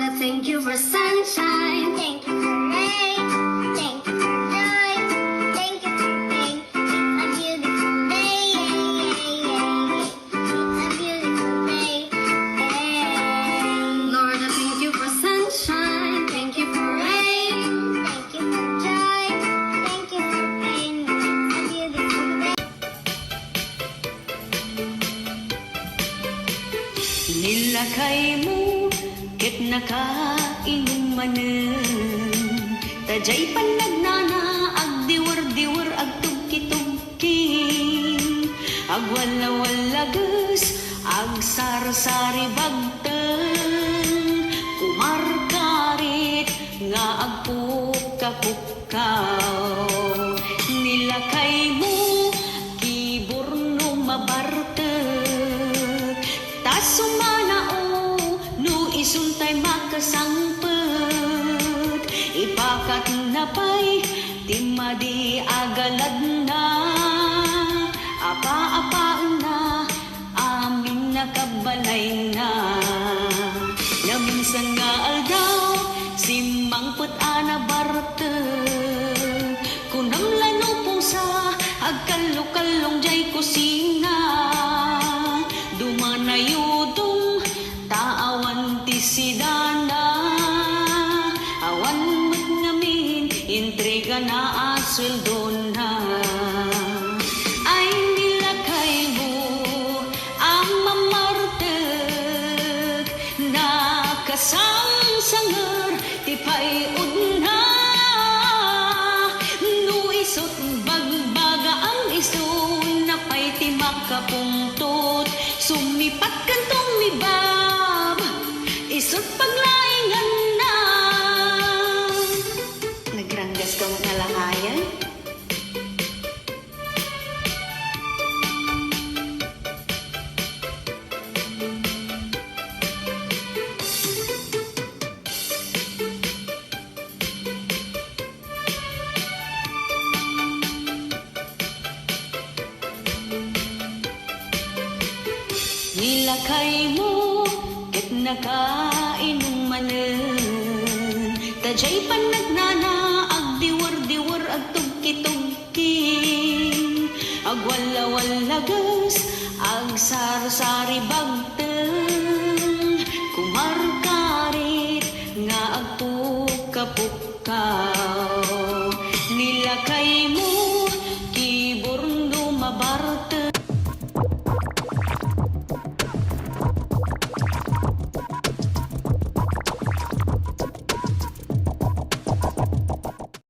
I thank you for sunshine. Thank you Nilakay mo, ket nakainom manen Tajay panagnana, ag diwar-diwar, ag tugki-tugki Ag wala-walagas, ag sar-sari bagten Kumarkarit, nga ag puka-pukaw Nilakay mo, kiburno mabartet Tas sumana o, no isuntay makasangpet Ipakat na pa'y, timadi agalad na na asweldo na. Ay nilakay mo ang mamarteg Nakasangsanger, tipay udna. No isot bagbaga ang iso Napay ti makapungtot Sumipat kan Nilakay mo ket nakainom manen Tajay pan nagnana ag diwar-diwar ag tugki-tugki Ag wala-walagas ag sar-sari bagteng Kumarkarit nga ag puka-pukaw Nilakay mo kiborn dumabarteng